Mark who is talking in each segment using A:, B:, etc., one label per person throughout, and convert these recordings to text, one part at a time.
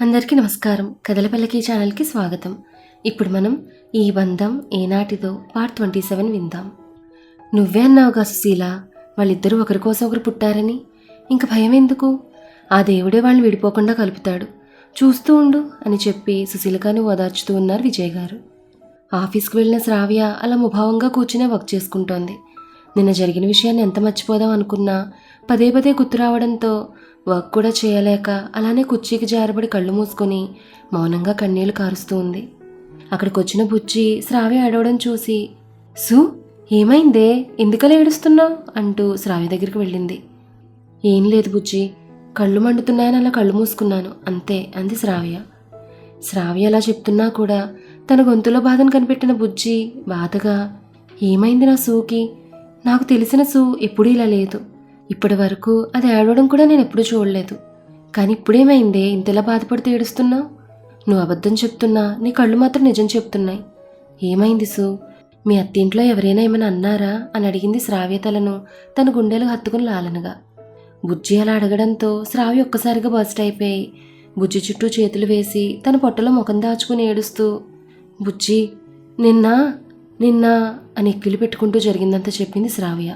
A: అందరికీ నమస్కారం. కథలపల్లకి ఛానల్కి స్వాగతం. ఇప్పుడు మనం ఈ బంధం ఏనాటిదో పార్ట్ ట్వంటీ సెవెన్ విందాం. నువ్వే అన్నావుగా సుశీల వాళ్ళిద్దరూ ఒకరి కోసం ఒకరు పుట్టారని. ఇంక భయం ఎందుకు? ఆ దేవుడే వాళ్ళని విడిపోకుండా కలుపుతాడు. చూస్తూ ఉండు అని చెప్పి సుశీలగాను ఓదార్చుతూ ఉన్నారు విజయ్ గారు. ఆఫీస్కి వెళ్ళిన శ్రావ్య అలా ముభావంగా కూర్చునే వర్క్ చేసుకుంటోంది. నిన్న జరిగిన విషయాన్ని ఎంత మర్చిపోదాం అనుకున్నా పదే పదే గుర్తు రావడంతో వర్క్ కూడా చేయలేక అలానే కుర్చీకి జారబడి కళ్ళు మూసుకొని మౌనంగా కన్నీళ్ళు కారుస్తూ ఉంది. అక్కడికి వచ్చిన బుచ్చి శ్రావ్య ఏడవడం చూసి సు ఏమైందే? ఎందుకలా ఏడుస్తున్నావు అంటూ శ్రావ్య దగ్గరికి వెళ్ళింది. ఏం లేదు బుజ్జి కళ్ళు మండుతున్నాయని అలా కళ్ళు మూసుకున్నాను అంతే అంది శ్రావ్య. శ్రావ్య అలా చెప్తున్నా కూడా తన గొంతులో బాధను కనిపెట్టిన బుజ్జి బాధగా ఏమైంది నా సూకి? నాకు తెలిసిన సూ ఎప్పుడూ ఇలా లేదు. ఇప్పటి వరకు అది ఏడవడం కూడా నేను ఎప్పుడూ చూడలేదు. కానీ ఇప్పుడేమైందే? ఇంతలా బాధపడితే ఏడుస్తున్నావు? నువ్వు అబద్ధం చెప్తున్నా నీ కళ్ళు మాత్రం నిజం చెప్తున్నాయి. ఏమైంది సు? మీ అత్తింట్లో ఎవరైనా ఏమైనా అన్నారా? అని అడిగింది శ్రావ్య తలను తన గుండెలు హత్తుకుని లాలనగా. బుజ్జి అలా అడగడంతో శ్రావ్య ఒక్కసారిగా బస్ట్ అయిపోయి బుజ్జి చుట్టూ చేతులు వేసి తన పొట్టలో ముఖం దాచుకుని ఏడుస్తూ బుజ్జి నిన్న నిన్న అని ఎక్కిలు పెట్టుకుంటూ జరిగిందంతా చెప్పింది శ్రావ్య.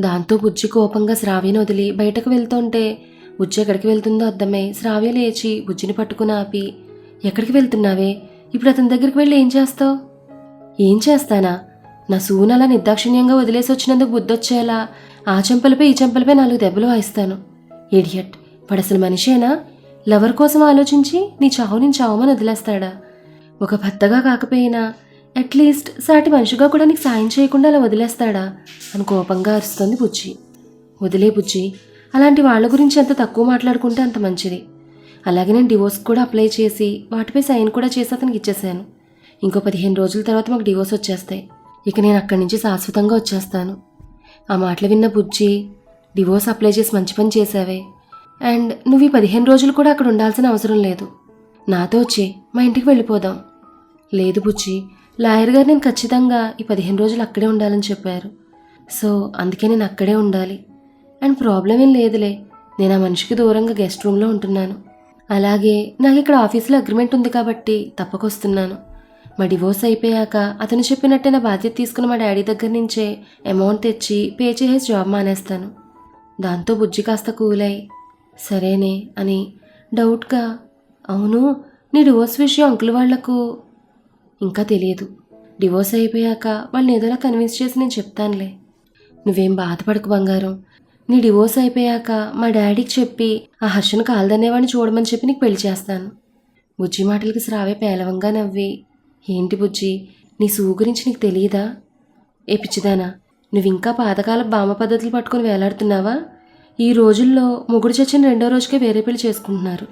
A: దాంతో బుజ్జి కోపంగా శ్రావ్యను వదిలి బయటకు వెళ్తుంటే బుజ్జి ఎక్కడికి వెళ్తుందో అర్థమై శ్రావ్య లేచి బుజ్జిని పట్టుకుని ఆపి ఎక్కడికి వెళ్తున్నావే? ఇప్పుడు అతని దగ్గరికి వెళ్ళి ఏం చేస్తావు? ఏం చేస్తానా? నా సూన్ అలా నిర్దాక్షిణ్యంగా వదిలేసి వచ్చినందుకు బుద్ధొచ్చేలా ఆ చెంపలపై ఈ చెంపలపై నాలుగు దెబ్బలు వాయిస్తాను. ఇడియట్! వాడు అసలు మనిషేనా? లవర్ కోసం ఆలోచించి నీ చావు నేను చావమని వదిలేస్తాడా? ఒక భర్తగా కాకపోయినా అట్లీస్ట్ సాటి మనిషిగా కూడా నీకు సాయం చేయకుండా అలా వదిలేస్తాడా? అని కోపంగా అరుస్తుంది బుజ్జి. వదిలే బుజ్జి అలాంటి వాళ్ళ గురించి ఎంత తక్కువ మాట్లాడుకుంటే అంత మంచిది. అలాగే నేను డివోర్స్ కూడా అప్లై చేసి వాటిపై సైన్ కూడా చేసి అతనికి ఇచ్చేసాను ఇంకో పదిహేను రోజుల తర్వాత మాకు డివోర్స్ వచ్చేస్తాయి. ఇక నేను అక్కడి నుంచి శాశ్వతంగా వచ్చేస్తాను. ఆ మాటలు విన్న బుజ్జి డివోర్స్ అప్లై చేసి మంచి పని చేసావే అండ్ నువ్వు ఈ పదిహేను రోజులు కూడా అక్కడ ఉండాల్సిన అవసరం లేదు. నాతో వచ్చే మా ఇంటికి వెళ్ళిపోదాం. లేదు బుజ్జి లాయర్ గారు నేను ఖచ్చితంగా ఈ పదిహేను రోజులు అక్కడే ఉండాలని చెప్పారు. సో అందుకే నేను అక్కడే ఉండాలి. అండ్ ప్రాబ్లం ఏం లేదులే. నేను ఆ మనిషికి దూరంగా గెస్ట్ రూమ్లో ఉంటున్నాను. అలాగే నాకు ఇక్కడ ఆఫీస్లో అగ్రిమెంట్ ఉంది కాబట్టి తప్పకొస్తున్నాను. మా డివోర్స్ అయిపోయాక అతను చెప్పినట్టే నా బాధ్యత తీసుకుని మా డాడీ దగ్గర నుంచే అమౌంట్ తెచ్చి పే చేసేసి జాబ్ మానేస్తాను. దాంతో బుజ్జి కాస్త కూలై సరేనే అని డౌట్గా అవును నీ డివోర్స్ విషయం అంకుల్ వాళ్ళకు ఇంకా తెలియదు. డివోర్స్ అయిపోయాక వాళ్ళని ఏదోలా కన్విన్స్ చేసి నేను చెప్తానులే. నువ్వేం బాధపడకు బంగారం. నీ డివోర్స్ అయిపోయాక మా డాడీకి చెప్పి ఆ హర్షను కాలదనేవాడిని చూడమని చెప్పి నీకు పెళ్ళి చేస్తాను. బుజ్జి మాటలకి శ్రావే పేలవంగా నవ్వి ఏంటి బుజ్జి నీ సూ గురించి నీకు తెలియదా ఏ పిచ్చిదానా నువ్వు ఇంకా పాతకాల బామ పద్ధతులు పట్టుకొని వేలాడుతున్నావా? ఈ రోజుల్లో మొగుడు చచ్చిన రెండో రోజుకే వేరే పెళ్ళి చేసుకుంటున్నారు.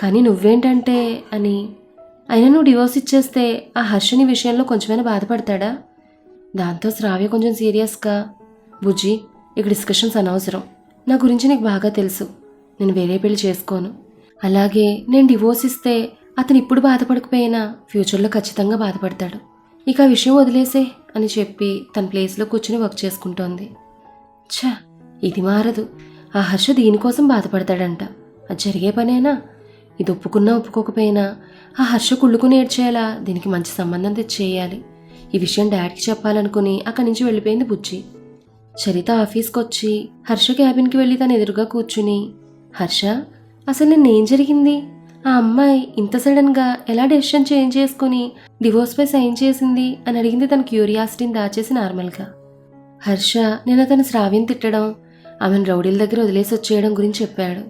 A: కానీ నువ్వేంటంటే అని అయినా నువ్వు డివోర్స్ ఇచ్చేస్తే ఆ హర్షని విషయంలో కొంచెమైనా బాధపడతాడా? దాంతో శ్రావ్య కొంచెం సీరియస్గా బుజ్జి ఇక డిస్కషన్స్ అనవసరం. నా గురించి నీకు బాగా తెలుసు. నేను వేరే పెళ్ళి చేసుకోను. అలాగే నేను డివోర్స్ ఇస్తే అతను ఇప్పుడు బాధపడకపోయినా ఫ్యూచర్లో ఖచ్చితంగా బాధపడతాడు. ఇక ఆ విషయం వదిలేసే అని చెప్పి తన ప్లేస్లో కూర్చుని వర్క్ చేసుకుంటోంది. ఛ! ఇది మారదు. ఆ హర్ష దీనికోసం బాధపడతాడంట. అది జరిగే పనేనా? ఇది ఒప్పుకున్నా ఒప్పుకోకపోయినా ఆ హర్ష కుళ్ళుకుని ఏడ్చేలా దీనికి మంచి సంబంధం తెచ్చేయాలి. ఈ విషయం డాడీకి చెప్పాలనుకుని అక్కడి నుంచి వెళ్ళిపోయింది బుజ్జి. చరిత ఆఫీస్కి వచ్చి హర్ష క్యాబిన్కి వెళ్ళి తను ఎదురుగా కూర్చుని హర్ష అసలు నిన్నేం జరిగింది? ఆ అమ్మాయి ఇంత సడన్గా ఎలా డెసిషన్ చేంజ్ చేసుకుని డివోర్స్పై సైన్ చేసింది? అని అడిగింది తన క్యూరియాసిటీని దాచేసి నార్మల్గా. హర్ష నిన్న తన శ్రావ్యం తిట్టడం ఆమెను రౌడీల దగ్గర వదిలేసి వచ్చేయడం గురించి చెప్పాడు.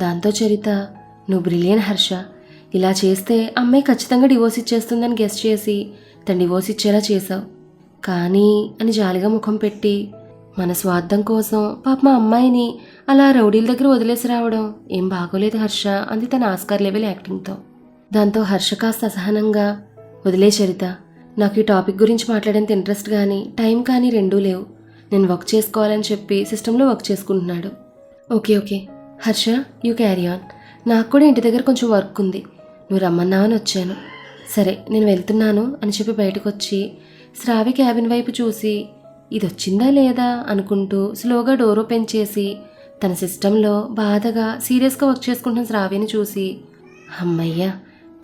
A: దాంతో చరిత నువ్వు బ్రిలియన్ హర్ష. ఇలా చేస్తే అమ్మాయి ఖచ్చితంగా డివోర్స్ ఇచ్చేస్తుందని గెస్ట్ చేసి తను డివోర్స్ ఇచ్చేలా చేశావు కానీ అని జాలిగా ముఖం పెట్టి మన స్వార్థం కోసం పాప మా అమ్మాయిని అలా రౌడీల దగ్గర వదిలేసి రావడం ఏం బాగోలేదు హర్ష అంది తన ఆస్కార్ లెవెల్ యాక్టింగ్తో దాంతో హర్ష కాస్త అసహనంగా వదిలే చరిత నాకు ఈ టాపిక్ గురించి మాట్లాడేంత ఇంట్రెస్ట్ కానీ టైం కానీ రెండూ లేవు. నేను వర్క్ చేసుకోవాలని చెప్పి సిస్టంలో వర్క్ చేసుకుంటున్నాడు. Okay okay. Harsha you carry on నాకు కూడా ఇంటి దగ్గర కొంచెం వర్క్ ఉంది. నువ్వు రమ్మన్నావని వచ్చాను. సరే నేను వెళ్తున్నాను అని చెప్పి బయటకు వచ్చి శ్రావి క్యాబిన్ వైపు చూసి ఇది వచ్చిందా లేదా? అనుకుంటూ స్లోగా డోర్ ఓపెన్ చేసి తన సిస్టంలో బాధగా సీరియస్గా వర్క్ చేసుకుంటున్న శ్రావిని చూసి అమ్మయ్య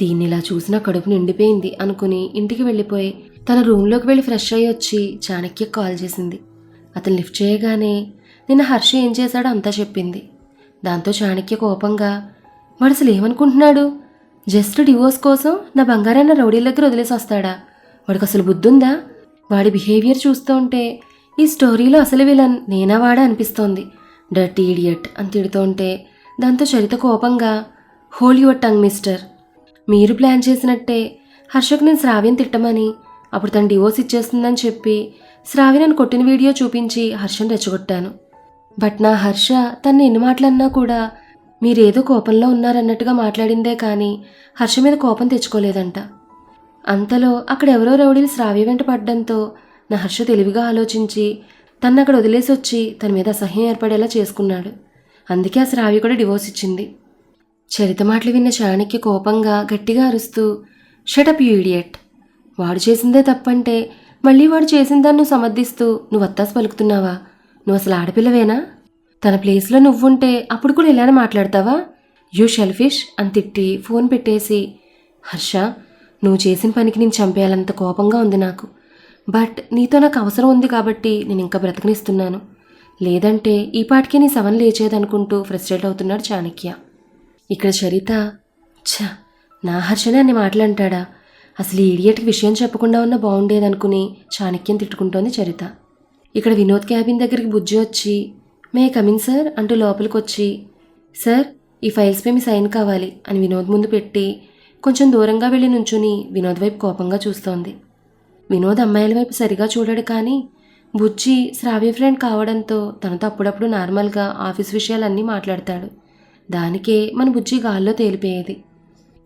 A: దీన్ని ఇలా చూసిన కడుపు నిండిపోయింది అనుకుని ఇంటికి వెళ్ళిపోయి తన రూమ్లోకి వెళ్ళి ఫ్రెష్ అయ్యి వచ్చి చాణక్య కాల్ చేసింది. అతను లిఫ్ట్ చేయగానే నిన్న హర్ష ఏం చేశాడో అంతా చెప్పింది. దాంతో చాణక్య కోపంగా వాడు అసలు ఏమనుకుంటున్నాడు జస్ట్ డివోర్స్ కోసం నా బంగారాన్న రౌడీల దగ్గర వదిలేసి వస్తాడా వాడికి అసలు బుద్ధుందా? వాడి బిహేవియర్ చూస్తూ ఉంటే ఈ స్టోరీలో అసలు విలన్ నేనా వాడా అనిపిస్తోంది. డర్టీ ఇడియట్ అని తిడుతూ ఉంటే దాంతో చరిత కోపంగా హోల్ యువర్ టంగ్ మిస్టర్. మీరు ప్లాన్ చేసినట్టే హర్షకు నేను శ్రావ్యం తిట్టమని అప్పుడు తను డివోర్స్ ఇచ్చేస్తుందని చెప్పి శ్రావ్య నన్ను కొట్టిన వీడియో చూపించి హర్షను రెచ్చగొట్టాను. బట్ నా హర్ష తను ఎన్ని మాటలన్నా కూడా మీరేదో కోపంలో ఉన్నారన్నట్టుగా మాట్లాడిందే కానీ హర్ష మీద కోపం తెచ్చుకోలేదంట. అంతలో అక్కడ ఎవరో రౌడీలు శ్రావ్య వెంట పడ్డంతో నా హర్ష తెలివిగా ఆలోచించి తను అక్కడ వదిలేసి వచ్చి తన మీద అసహ్యం ఏర్పడేలా చేసుకున్నాడు. అందుకే ఆ శ్రావ్య కూడా డివోర్స్ ఇచ్చింది. చరిత మాటలు విన్న చాణక్య కోపంగా గట్టిగా అరుస్తూ షటప్ యూ ఇడియట్ వాడు చేసిందే తప్పంటే మళ్ళీ వాడు చేసిన దాన్ని నువ్వు సమర్థిస్తూ నువ్వు వత్తాసు పలుకుతున్నావా? నువ్వు అసలు ఆడపిల్లవేనా? తన ప్లేస్లో నువ్వుంటే అప్పుడు కూడా ఇలానే మాట్లాడతావా? యూ షెల్ఫిష్ అని తిట్టి ఫోన్ పెట్టేసి హర్ష నువ్వు చేసిన పనికి నేను చంపేయాలంత కోపంగా ఉంది నాకు. బట్ నీతో నాకు అవసరం ఉంది కాబట్టి నేను ఇంకా బ్రతకనిస్తున్నాను. లేదంటే ఈ పాటికే నీ సవన్ లేచేదనుకుంటూ ఫ్రస్ట్రేట్ అవుతున్నాడు చాణక్య. ఇక్కడ చరిత ఛ నా హర్షనే అన్ని మాటలు అసలు ఈ ఇడియట్కి విషయం చెప్పకుండా ఉన్న బాగుండేదనుకుని చాణక్యం తిట్టుకుంటోంది చరిత. ఇక్కడ వినోద్ క్యాబిన్ దగ్గరికి బుజ్జి వచ్చి మే కమిన్ సార్ అంటూ లోపలికి వచ్చి సార్ ఈ ఫైల్స్పై మీ సైన్ కావాలి అని వినోద్ ముందు పెట్టి కొంచెం దూరంగా వెళ్ళి నుంచుని వినోద్ వైపు కోపంగా చూస్తోంది. వినోద్ అమ్మాయిల వైపు సరిగా చూడడు కానీ బుజ్జి శ్రావ్య ఫ్రెండ్ కావడంతో తనతో అప్పుడప్పుడు నార్మల్గా ఆఫీస్ విషయాలన్నీ మాట్లాడతాడు. దానికే మన బుజ్జి గాల్లో తేలిపోయేది.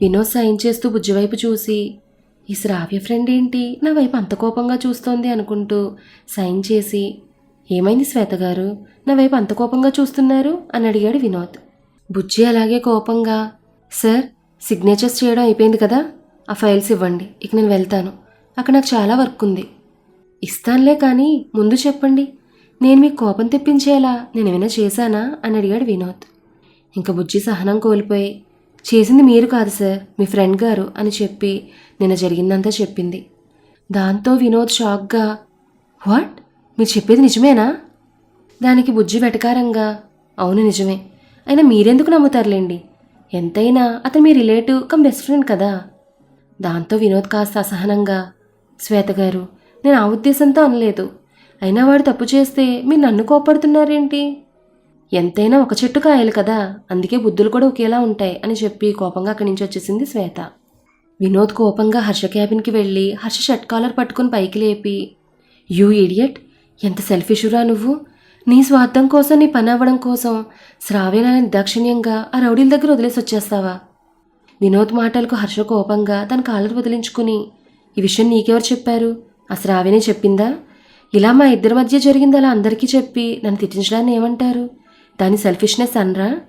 A: వినోద్ సైన్ చేస్తూ బుజ్జి వైపు చూసి ఈ శ్రావ్య ఫ్రెండ్ ఏంటి? నా వైపు అంత కోపంగా చూస్తోంది అనుకుంటూ సైన్ చేసి ఏమైంది శ్వేత గారు? నా వైపు అంత కోపంగా చూస్తున్నారు? అని అడిగాడు వినోద్. బుజ్జి అలాగే కోపంగా సార్ సిగ్నేచర్స్ చేయడం అయిపోయింది కదా? ఆ ఫైల్స్ ఇవ్వండి ఇక నేను వెళ్తాను. అక్కడ నాకు చాలా వర్క్ ఉంది. ఇస్తానులే కానీ ముందు చెప్పండి. నేను మీకు కోపం తెప్పించేలా నేను ఏమైనా చేశానా? అని అడిగాడు వినోద్. ఇంకా బుజ్జి సహనం కోల్పోయి చేసింది మీరు కాదు సార్ మీ ఫ్రెండ్ గారు అని చెప్పి నిన్న జరిగిందంతా చెప్పింది. దాంతో వినోద్ షాక్గా వాట్? మీరు చెప్పేది నిజమేనా? దానికి బుజ్జి వెటకారంగా అవును నిజమే. అయినా మీరెందుకు నమ్ముతారులేండి? ఎంతైనా అతను మీ రిలేటివ్ కమ్ బెస్ట్ ఫ్రెండ్ కదా. దాంతో వినోద్ కాస్త అసహనంగా శ్వేత గారు నేను ఆ ఉద్దేశంతో అనలేదు. అయినా వాడు తప్పు చేస్తే మీరు నన్ను కోపడుతున్నారేంటి ఎంతైనా ఒక చెట్టు కాయలు కదా అందుకే బుద్ధులు కూడా ఒకేలా ఉంటాయి అని చెప్పి కోపంగా అక్కడి నుంచి వచ్చేసింది శ్వేత. వినోద్ కోపంగా హర్ష క్యాబిన్కి వెళ్ళి హర్ష షర్ట్ కాలర్ పట్టుకుని పైకి లేపి యూ ఇడియట్ ఎంత సెల్ఫిషురా నువ్వు? నీ స్వార్థం కోసం నీ పని అవ్వడం కోసం శ్రావ్యన దాక్షిణ్యంగా ఆ రౌడీల దగ్గర వదిలేసి వచ్చేస్తావా? వినోద్ మాటలకు హర్ష కోపంగా తన కాలర్ వదిలించుకుని ఈ విషయం నీకెవరు చెప్పారు? ఆ శ్రావ్యనే చెప్పిందా? ఇలా మా ఇద్దరి మధ్య జరిగింది అలా అందరికీ చెప్పి నన్ను తిట్టించడాన్ని ఏమంటారు? దాని సెల్ఫిష్నెస్ అనరా?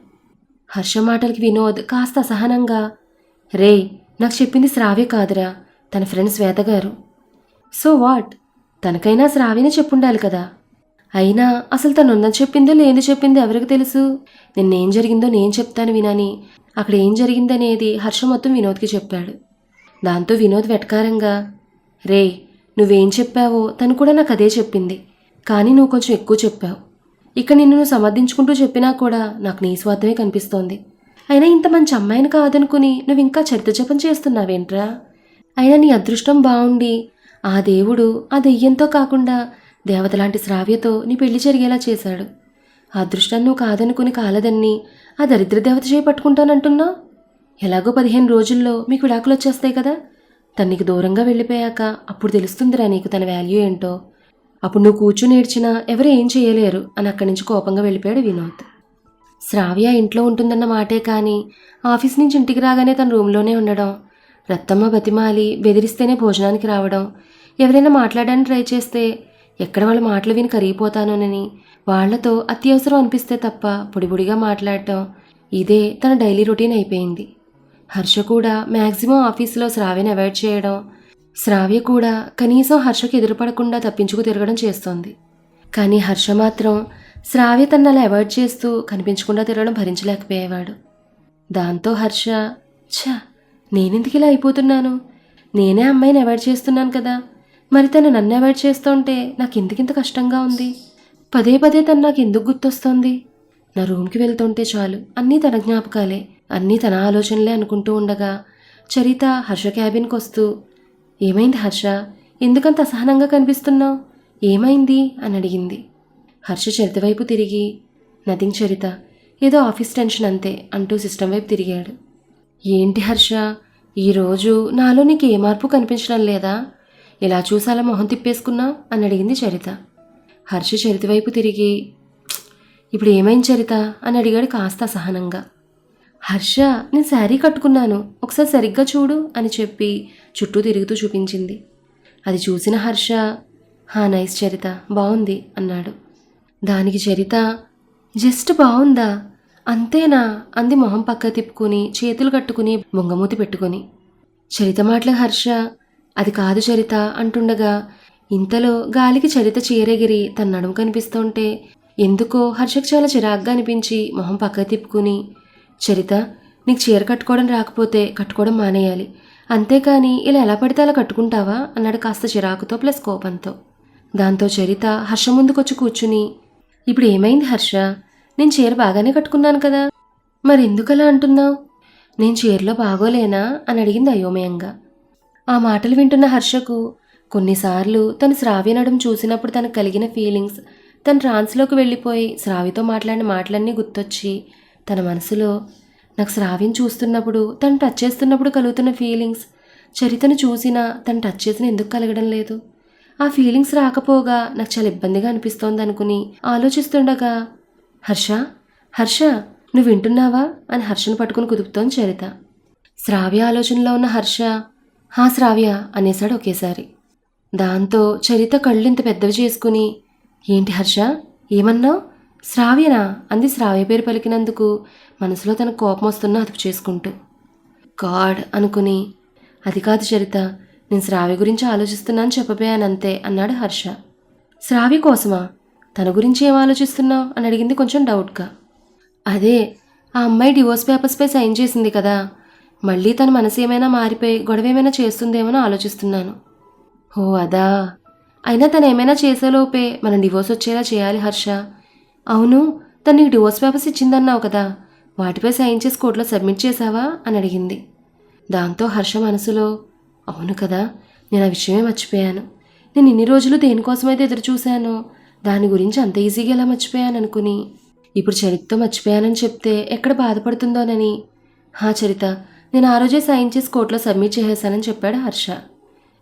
A: హర్ష మాటలకి వినోద్ కాస్త అసహనంగా రే నాకు చెప్పింది శ్రావ్య కాదురా తన ఫ్రెండ్ శ్వేత గారు. సో వాట్ తనకైనా శ్రావ్యనే చెప్పుండాలి కదా. అయినా అసలు తను ఉన్నది చెప్పిందో లేని చెప్పిందో ఎవరికి తెలుసు? నిన్నేం జరిగిందో నేను చెప్తాను వినని. అక్కడ ఏం జరిగిందనేది హర్ష మొత్తం వినోద్కి చెప్పాడు. దాంతో వినోద్ వెటకారంగా రే నువ్వేం చెప్పావో తను కూడా నాకు అదే చెప్పింది. కానీ నువ్వు కొంచెం ఎక్కువ చెప్పావు. ఇక నిన్ను నువ్వు సమర్థించుకుంటూ చెప్పినా కూడా నాకు నీ స్వార్థమే కనిపిస్తోంది. అయినా ఇంత మంచి అమ్మాయిని కాదనుకుని నువ్వు ఇంకా చరిత్ర జపం చేస్తున్నావేంట్రా? అయినా నీ అదృష్టం బాగుండి ఆ దేవుడు ఆ దెయ్యంతో కాకుండా దేవతలాంటి శ్రావ్యతో నీ పెళ్ళి జరిగేలా చేశాడు. ఆ అదృష్టాన్ని నువ్వు కాదనుకుని కాలదన్ని ఆ దరిద్ర దేవత చేపట్టుకుంటానంటున్నావు ఎలాగో పదిహేను రోజుల్లో మీకు విడాకులు వచ్చేస్తాయి కదా. తనకి నీకు దూరంగా వెళ్ళిపోయాక అప్పుడు తెలుస్తుందిరా నీకు తన వాల్యూ ఏంటో. అప్పుడు నువ్వు కూర్చుని ఏడ్చినా ఎవరు ఏం చేయలేరు అని అక్కడి నుంచి కోపంగా వెళ్ళిపోయాడు వినోద్. శ్రావ్య ఇంట్లో ఉంటుందన్న మాటే కానీ ఆఫీస్ నుంచి ఇంటికి రాగానే తన రూమ్లోనే ఉండడం రత్తమ్మ బతిమాలి బెదిరిస్తేనే భోజనానికి రావడం ఎవరైనా మాట్లాడడానికి ట్రై చేస్తే ఎక్కడ వాళ్ళ మాటలు విని కరిగిపోతానోనని. వాళ్ళతో అత్యవసరం అనిపిస్తే తప్ప పొడిపొడిగా మాట్లాడటం ఇదే తన డైలీ రొటీన్ అయిపోయింది. హర్ష కూడా మ్యాక్సిమం ఆఫీసులో శ్రావ్యని అవాయిడ్ చేయడం శ్రావ్య కూడా కనీసం హర్షకు ఎదురుపడకుండా తప్పించుకు తిరగడం చేస్తోంది. కానీ హర్ష మాత్రం శ్రావ్య తన అలా అవాయిడ్ చేస్తూ కనిపించకుండా తిరగడం భరించలేకపోయేవాడు. దాంతో హర్ష ఛా నేనెందుకు ఇలా అయిపోతున్నాను? నేనే అమ్మాయిని అవాయిడ్ చేస్తున్నాను కదా. మరి తను నన్ను అవాయిడ్ చేస్తుంటే నాకు ఎందుకింత కష్టంగా ఉంది? పదే పదే తను నాకు ఎందుకు గుర్తొస్తోంది? నా రూమ్కి వెళ్తుంటే చాలు. అన్నీ తన జ్ఞాపకాలే. అన్నీ తన ఆలోచనలే అనుకుంటూ ఉండగా చరిత హర్ష క్యాబిన్కి వస్తూ ఏమైంది హర్ష? ఎందుకంత అసహనంగా కనిపిస్తున్నావు? ఏమైంది? అని అడిగింది. హర్ష చరిత వైపు తిరిగి నథింగ్ చరిత. ఏదో ఆఫీస్ టెన్షన్ అంతే అంటూ సిస్టమ్ వైపు తిరిగాడు. ఏంటి హర్ష? ఈరోజు నాలో నీకు ఏ మార్పు కనిపించడం లేదా? ఇలా చూసాలా మొహం తిప్పేసుకున్నావు అని అడిగింది చరిత. హర్ష చరిత వైపు తిరిగి ఇప్పుడు ఏమైంది చరిత? అని అడిగాడు కాస్త అసహనంగా. హర్ష నేను శారీ కట్టుకున్నాను. ఒకసారి సరిగ్గా చూడు అని చెప్పి చుట్టూ తిరుగుతూ చూపించింది. అది చూసిన హర్ష హా నైస్ చరిత బాగుంది అన్నాడు. దానికి చరిత జస్ట్ బాగుందా? అంతేనా? అంది మొహం పక్క తిప్పుకుని చేతులు కట్టుకుని బొంగమూతి పెట్టుకొని. చరిత మాటల హర్ష అది కాదు చరిత అంటుండగా. ఇంతలో గాలికి చరిత చీరెగిరి తన నడుము కనిపిస్తుంటే ఎందుకో హర్షకు చాలా చిరాగ్గా అనిపించి మొహం పక్క తిప్పుకుని చరిత నీకు చీర కట్టుకోవడం రాకపోతే కట్టుకోవడం మానేయాలి. అంతేకాని ఇలా ఎలా పడితే అలా కట్టుకుంటావా? అన్నాడు కాస్త చిరాకుతో ప్లస్ కోపంతో. దాంతో చరిత హర్ష ముందుకొచ్చి కూర్చుని ఇప్పుడు ఏమైంది హర్ష? నేను చీర బాగానే కట్టుకున్నాను కదా. మరి ఎందుకలా అంటున్నావు? నేను చీరలో బాగోలేనా? అని అడిగింది అయోమయంగా. ఆ మాటలు వింటున్న హర్షకు కొన్నిసార్లు తను శ్రావ్య నడుము చూసినప్పుడు తనకు కలిగిన ఫీలింగ్స్ తన ట్రాన్స్లోకి వెళ్ళిపోయి శ్రావితో మాట్లాడిన మాటలన్నీ గుర్తొచ్చి తన మనసులో నాకు శ్రావ్యం చూస్తున్నప్పుడు తను టచ్ చేస్తున్నప్పుడు కలుగుతున్న ఫీలింగ్స్ చరితను చూసినా తను టచ్ చేసిన ఎందుకు కలగడం లేదు? ఆ ఫీలింగ్స్ రాకపోగా నాకు చాలా ఇబ్బందిగా అనిపిస్తోంది అనుకుని ఆలోచిస్తుండగా హర్ష హర్ష నువ్వు వింటున్నావా? అని హర్షను పట్టుకుని కుదుపుతోంది చరిత. శ్రావ్య ఆలోచనలో ఉన్న హర్ష హా శ్రావ్య అనేశాడు ఒకేసారి. దాంతో చరిత కళ్ళు ఇంత పెద్దవి చేసుకుని ఏంటి హర్ష? ఏమన్నావు? శ్రావ్యనా? అంది శ్రావ్య పేరు పలికినందుకు మనసులో తన కోపం వస్తున్నా అదుపు చేసుకుంటూ. గాడ్ అనుకుని అది కాదు చరిత నేను శ్రావ్య గురించి ఆలోచిస్తున్నాను చెప్పబోయానంతే అన్నాడు హర్ష. శ్రావ్య కోసమా? తన గురించి ఏం ఆలోచిస్తున్నావు? అని అడిగింది కొంచెం డౌట్గా. అదే ఆ అమ్మాయి డివోర్స్ పేపర్స్పై సైన్ చేసింది కదా మళ్ళీ తన మనసు ఏమైనా మారిపోయి గొడవ ఏమైనా చేస్తుందేమో ఆలోచిస్తున్నాను. ఓ అదా. అయినా తను ఏమైనా చేసేలోపే మనం డివోర్స్ వచ్చేలా చేయాలి హర్ష. అవును తను నీకు డివోర్స్ పేపర్స్ ఇచ్చిందన్నావు కదా. వాటిపై సైన్ చేసి కోర్టులో సబ్మిట్ చేశావా అని అడిగింది. దాంతో హర్ష మనసులో అవును కదా నేను ఆ విషయమే మర్చిపోయాను. నేను ఇన్ని రోజులు దేనికోసమైతే ఎదురు చూశానో దాని గురించి అంత ఈజీగా ఎలా మర్చిపోయాను అనుకుని. ఇప్పుడు చరిత్రతో మర్చిపోయానని చెప్తే ఎక్కడ బాధపడుతుందోనని. హా చరిత నేను ఆ రోజే సైన్ చేసి కోర్టులో సబ్మిట్ చేసేశానని చెప్పాడు హర్ష.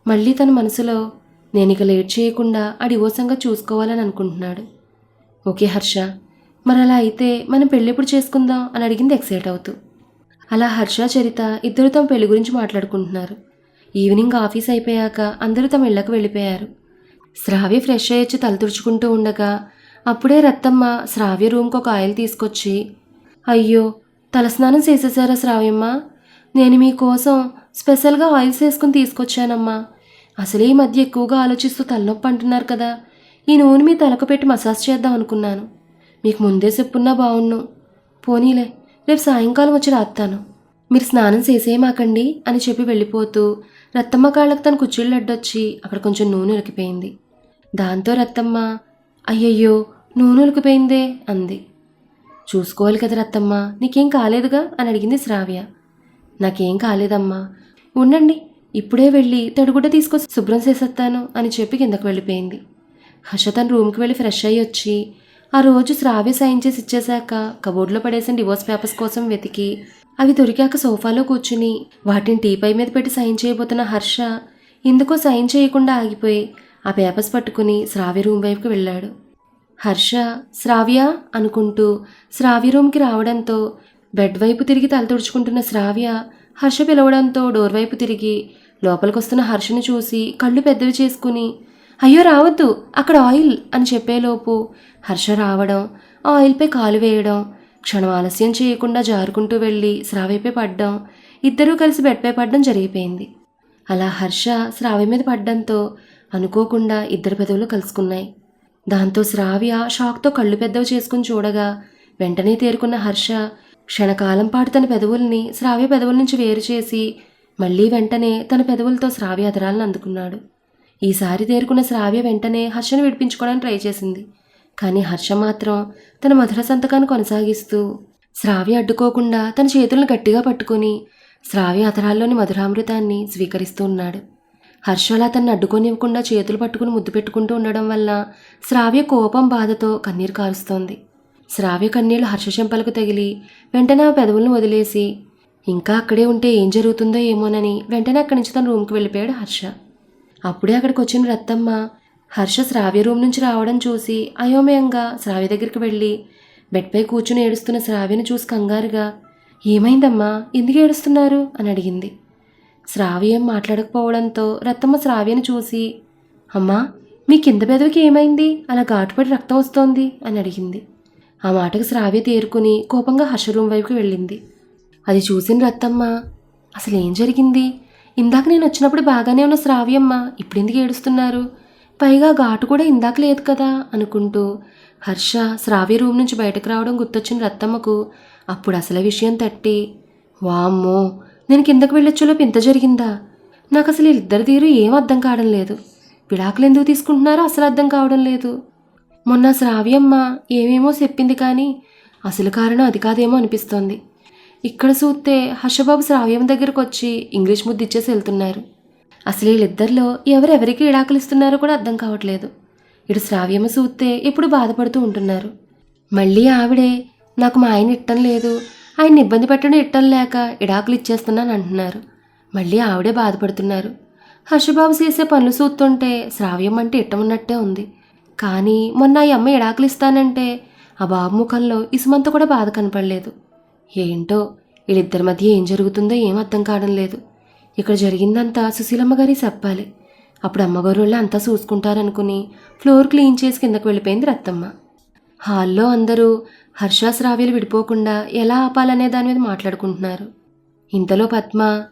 A: మళ్ళీ తన మనసులో నేను ఇక లేట్ చేయకుండా ఆ డివోర్స్ చూసుకోవాలని అనుకుంటున్నాడు. ఓకే హర్ష మరి అలా అయితే మనం పెళ్ళెప్పుడు చేసుకుందాం? అని అడిగింది ఎక్సైట్ అవుతూ. అలా హర్ష చరిత ఇద్దరు తమ పెళ్ళి గురించి మాట్లాడుకుంటున్నారు. ఈవినింగ్ ఆఫీస్ అయిపోయాక అందరూ తమ ఇళ్ళకు వెళ్ళిపోయారు. శ్రావ్య ఫ్రెష్ అయ్యొచ్చి తల తుడుచుకుంటూ ఉండగా అప్పుడే రత్తమ్మ శ్రావ్య రూమ్కి ఒక ఆయిల్ తీసుకొచ్చి అయ్యో తలస్నానం చేసేసారా శ్రావ్యమ్మ? నేను మీకోసం స్పెషల్గా ఆయిల్స్ వేసుకుని తీసుకొచ్చానమ్మా. అసలు ఈ మధ్య ఎక్కువగా ఆలోచిస్తూ తలనొప్పి అంటున్నారు కదా. ఈ నూనె మీ తలకు పెట్టి మసాజ్ చేద్దాం అనుకున్నాను. మీకు ముందే చెప్పున్నా బాగుండు. పోనీలే రేపు సాయంకాలం వచ్చి రాస్తాను మీరు స్నానం చేసేయమాకండి అని చెప్పి వెళ్ళిపోతూ రత్తమ్మ కాళ్ళకు తన కుర్చీళ్ళు అడ్డొచ్చి అక్కడ కొంచెం నూనె ఉలికిపోయింది. దాంతో రత్తమ్మ అయ్యయ్యో నూనె ఉలికిపోయిందే అంది. చూసుకోవాలి కదా రత్తమ్మ నీకేం కాలేదుగా? అని అడిగింది శ్రావ్య. నాకేం కాలేదమ్మా. ఉండండి ఇప్పుడే వెళ్ళి తడుగుడ్డ తీసుకొచ్చి శుభ్రం చేసేస్తాను అని చెప్పి కిందకు వెళ్ళిపోయింది. హర్ష తన రూమ్కి వెళ్ళి ఫ్రెష్ అయ్యి వచ్చి ఆ రోజు శ్రావ్య సైన్ చేసి ఇచ్చేశాక కబోర్డ్లో పడేసిన డివోర్స్ పేపర్స్ కోసం వెతికి అవి దొరికాక సోఫాలో కూర్చుని వాటిని టీపై మీద పెట్టి సైన్ చేయబోతున్న హర్ష ఎందుకో సైన్ చేయకుండా ఆగిపోయి ఆ పేపర్స్ పట్టుకుని శ్రావ్య రూమ్ వైపుకి వెళ్ళాడు. హర్ష శ్రావ్య అనుకుంటూ శ్రావ్య రూమ్కి రావడంతో బెడ్ వైపు తిరిగి తల తుడుచుకుంటున్న శ్రావ్య హర్ష పిలవడంతో డోర్ వైపు తిరిగి లోపలికొస్తున్న హర్షను చూసి కళ్ళు పెద్దవి చేసుకుని అయ్యో రావద్దు అక్కడ ఆయిల్ అని చెప్పేలోపు హర్ష రావడం ఆయిల్పై కాలు వేయడం క్షణం ఆలస్యం చేయకుండా జారుకుంటూ వెళ్ళి శ్రావ్యపై పడ్డం ఇద్దరూ కలిసి బెడ్పై పడ్డం జరిగిపోయింది. అలా హర్ష శ్రావ్య మీద పడ్డంతో అనుకోకుండా ఇద్దరు పెదవులు కలుసుకున్నాయి. దాంతో శ్రావ్య షాక్తో కళ్ళు పెద్దవి చేసుకుని చూడగా వెంటనే తేరుకున్న హర్ష క్షణకాలం పాటు తన పెదవుల్ని శ్రావ్య పెదవుల నుంచి వేరు చేసి మళ్ళీ వెంటనే తన పెదవులతో శ్రావ్య అదరాలను అందుకున్నాడు. ఈసారి తేరుకున్న శ్రావ్య వెంటనే హర్షను విడిపించుకోవడానికి ట్రై చేసింది. కానీ హర్ష మాత్రం తన మధుర సంతకాన్ని కొనసాగిస్తూ శ్రావ్య అడ్డుకోకుండా తన చేతులను గట్టిగా పట్టుకొని శ్రావ్య అతరాల్లోని మధురామృతాన్ని స్వీకరిస్తూ ఉన్నాడు. హర్ష అలా తన్ని అడ్డుకోనివ్వకుండా చేతులు పట్టుకుని ముద్దు పెట్టుకుంటూ ఉండడం వల్ల శ్రావ్య కోపం బాధతో కన్నీరు కారుస్తోంది. శ్రావ్య కన్నీళ్ళు హర్షచెంపలకు తగిలి వెంటనే ఆ పెదవులను వదిలేసి ఇంకా అక్కడే ఉంటే ఏం జరుగుతుందో ఏమోనని వెంటనే అక్కడి నుంచి తన రూమ్కి వెళ్ళిపోయాడు హర్ష. అప్పుడే అక్కడికి వచ్చిన రత్తమ్మ హర్ష శ్రావ్య రూమ్ నుంచి రావడం చూసి అయోమయంగా శ్రావ్య దగ్గరికి వెళ్ళి బెడ్పై కూర్చుని ఏడుస్తున్న శ్రావ్యను చూసి కంగారుగా ఏమైందమ్మా? ఎందుకు ఏడుస్తున్నారు? అని అడిగింది. శ్రావ్య ఏం మాట్లాడకపోవడంతో రత్తమ్మ శ్రావ్యను చూసి అమ్మా మీ కింద పెదవికి ఏమైంది? అలా ఘాటుపడి రక్తం వస్తోంది అని అడిగింది. ఆ మాటకు శ్రావ్య తేరుకుని కోపంగా హర్ష రూమ్ వైపుకి వెళ్ళింది. అది చూసిన రత్తమ్మ అసలు ఏం జరిగింది? ఇందాక నేను వచ్చినప్పుడు బాగానే ఉన్న శ్రావ్యమ్మ ఇప్పుడెందుకు ఏడుస్తున్నారు? పైగా ఘాటు కూడా ఇందాక లేదు కదా అనుకుంటూ హర్ష శ్రావ్య రూమ్ నుంచి బయటకు రావడం గుర్తొచ్చిన రత్తమ్మకు అప్పుడు అసలు విషయం తట్టి వామ్మో నేను కిందకు వెళ్ళొచ్చులోపు ఇంత జరిగిందా? నాకు అసలు వీళ్ళిద్దరి తీరు ఏం అర్థం కావడం లేదు. విడాకులు ఎందుకు తీసుకుంటున్నారో అసలు అర్థం కావడం లేదు. మొన్న శ్రావ్యమ్మ ఏమేమో చెప్పింది కానీ అసలు కారణం అది కాదేమో అనిపిస్తోంది. ఇక్కడ చూస్తే హర్షబాబు శ్రావ్యం దగ్గరకు వచ్చి ఇంగ్లీష్ ముద్దు ఇచ్చేసి వెళ్తున్నారు. అసలు వీళ్ళిద్దరిలో ఎవరెవరికి ఇడాకులిస్తున్నారో కూడా అర్థం కావట్లేదు. ఇటు శ్రావ్యమ్మ చూస్తే ఇప్పుడు బాధపడుతూ ఉంటున్నారు. మళ్ళీ ఆవిడే నాకు మా ఆయన ఇట్టం లేదు ఆయన ఇబ్బంది పెట్టడం ఇట్టం లేక ఇడాకులు ఇచ్చేస్తున్నాను అంటున్నారు. మళ్ళీ ఆవిడే బాధపడుతున్నారు. హర్షబాబు చేసే పనులు చూస్తుంటే శ్రావ్యం అంటే ఇట్టం ఉన్నట్టే ఉంది. కానీ మొన్న ఈ అమ్మ ఎడాకులిస్తానంటే ఆ బాబు ముఖంలో ఇసుమంత కూడా బాధ కనపడలేదు. ఏంటో వీళ్ళిద్దరి మధ్య ఏం జరుగుతుందో ఏం అర్థం కావడం లేదు. ఇక్కడ జరిగిందంతా సుశీలమ్మ గారి చెప్పాలి. అప్పుడు అమ్మగారు వాళ్ళు అంతా చూసుకుంటారనుకుని ఫ్లోర్ క్లీన్ చేసి కిందకు వెళ్ళిపోయింది రత్తమ్మ. హాల్లో అందరూ హర్ష శ్రావ్యలు విడిపోకుండా ఎలా ఆపాలనే దాని మీద మాట్లాడుకుంటున్నారు. ఇంతలో పద్మ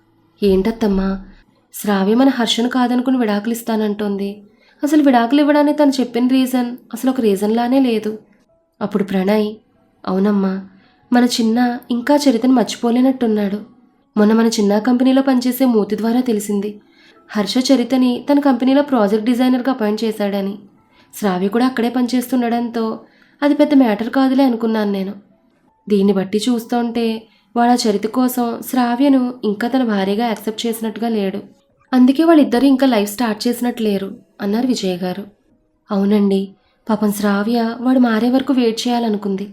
A: ఏంటత్తమ్మా శ్రావ్య మన హర్షను కాదనుకుని విడాకులిస్తానంటోంది. అసలు విడాకులు ఇవ్వడానికి తను చెప్పిన రీజన్ అసలు ఒక రీజన్లానే లేదు. అప్పుడు ప్రణయ్ అవునమ్మా మన చిన్న ఇంకా చరితను మర్చిపోలేనట్టున్నాడు. మొన్న మన చిన్న కంపెనీలో పనిచేసే మూతి ద్వారా తెలిసింది. హర్ష చరితని తన కంపెనీలో ప్రాజెక్ట్ డిజైనర్గా అపాయింట్ చేశాడని. శ్రావ్య కూడా అక్కడే పనిచేస్తుండడంతో అది పెద్ద మ్యాటర్ కాదులే అనుకున్నాను నేను. దీన్ని బట్టి చూస్తుంటే వాళ్ళ చరిత కోసం శ్రావ్యను ఇంకా తన భార్యగా యాక్సెప్ట్ చేసినట్టుగా లేడు. అందుకే వాళ్ళిద్దరూ ఇంకా లైఫ్ స్టార్ట్ చేసినట్టు లేరు. అన్నారు విజయ్ గారు. అవునండి పాపం శ్రావ్య వాడు మారే వరకు వెయిట్ చేయాలనుకుంది.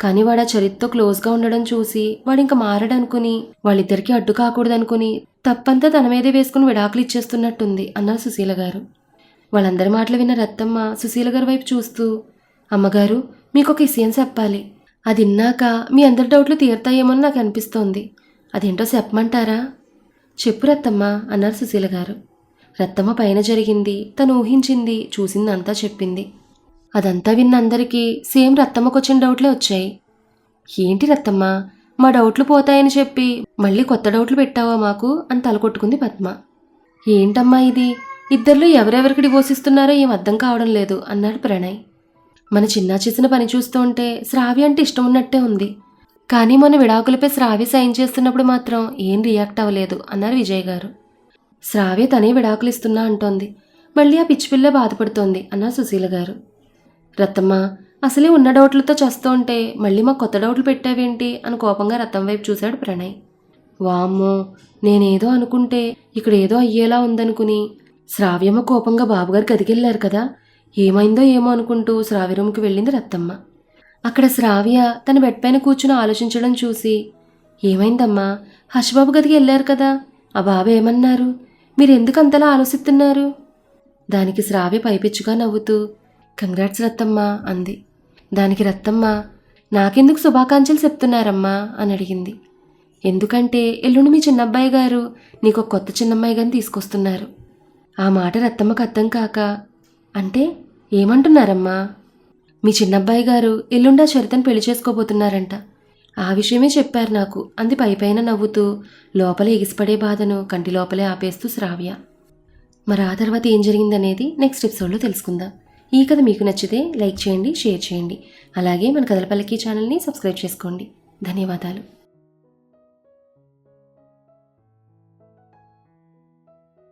A: కానీ వాడు ఆ చరిత్రతో క్లోజ్గా ఉండడం చూసి వాడు ఇంకా మారడనుకుని వాళ్ళిద్దరికీ అడ్డు కాకూడదనుకుని తప్పంతా తన మీదే వేసుకుని విడాకులు ఇచ్చేస్తున్నట్టుంది అన్నారు సుశీల గారు. వాళ్ళందరి మాటలు విన్న రత్తమ్మ సుశీల గారి వైపు చూస్తూ అమ్మగారు మీకు ఒక విషయం చెప్పాలి. అది విన్నాక మీ అందరి డౌట్లు తీరుతాయేమో అని నాకు అనిపిస్తోంది. అదేంటో చెప్పమంటారా? చెప్పు రత్తమ్మ అన్నారు సుశీల గారు. రత్తమ్మ పైన జరిగింది. తను ఊహించింది చూసిందంతా చెప్పింది. అదంతా విన్న అందరికీ సేమ్ రత్తమ్మకొచ్చిన డౌట్లే వచ్చాయి. ఏంటి రత్తమ్మ? మా డౌట్లు పోతాయని చెప్పి మళ్ళీ కొత్త డౌట్లు పెట్టావా మాకు? అని తలకొట్టుకుంది పద్మ. ఏంటమ్మా ఇది? ఇద్దరిలో ఎవరెవరికి డివోర్స్ ఇస్తున్నారో ఏం అర్థం కావడం లేదు అన్నాడు ప్రణయ్. మన చిన్న చేసిన పని చూస్తుంటే శ్రావ్య అంటే ఇష్టం ఉన్నట్టే ఉంది. కానీ మొన్న విడాకులపై శ్రావ్య సైన్ చేస్తున్నప్పుడు మాత్రం ఏం రియాక్ట్ అవ్వలేదు అన్నారు విజయ్ గారు. శ్రావ్య తనే విడాకులిస్తున్నా అంటోంది. మళ్ళీ ఆ పిచ్చిపిల్ల బాధపడుతోంది అన్న సుశీల గారు. రత్తమ్మ అసలే ఉన్న డౌట్లతో చస్తుంటే మళ్ళీ మా కొత్త డౌట్లు పెట్టావేంటి అని కోపంగా రత్తం వైపు చూశాడు ప్రణయ్. వామ్మో నేనేదో అనుకుంటే ఇక్కడ ఏదో అయ్యేలా ఉందనుకుని శ్రావ్యమ్మ కోపంగా బాబుగారు గదికెళ్ళారు కదా. ఏమైందో ఏమో అనుకుంటూ శ్రావ్య రూమ్కి వెళ్ళింది రత్తమ్మ. అక్కడ శ్రావ్య తన బెడ్ పైన కూర్చుని ఆలోచించడం చూసి ఏమైందమ్మా హర్షబాబు గదికి వెళ్ళారు కదా. ఆ బాబు ఏమన్నారు? మీరు ఎందుకు అంతలా ఆలోచిస్తున్నారు? దానికి శ్రావ్య పైపెచ్చుగా నవ్వుతూ కంగ్రాట్స్ రత్తమ్మ అంది. దానికి రత్తమ్మ నాకెందుకు శుభాకాంక్షలు చెప్తున్నారమ్మా అని అడిగింది. ఎందుకంటే ఎల్లుండి మీ చిన్నబ్బాయి గారు నీకు ఒక కొత్త చిన్నమ్మాయి గారిని తీసుకొస్తున్నారు. ఆ మాట రత్తమ్మకు అర్థం కాక అంటే ఏమంటున్నారమ్మా? మీ చిన్నబ్బాయి గారు ఎల్లుండా చరితను పెళ్ళి చేసుకోబోతున్నారంట. ఆ విషయమే చెప్పారు నాకు. అంది పైపైన నవ్వుతూ లోపల ఎగిసిపడే బాధను కంటి లోపలే ఆపేస్తూ శ్రావ్య. మరి ఆ తర్వాత ఏం జరిగిందనేది నెక్స్ట్ ఎపిసోడ్లో తెలుసుకుందాం. ఈ కథ మీకు నచ్చితే లైక్ చేయండి షేర్ చేయండి. అలాగే మన కథల పల్లకి ఛానల్ని సబ్స్క్రైబ్ చేసుకోండి. ధన్యవాదాలు.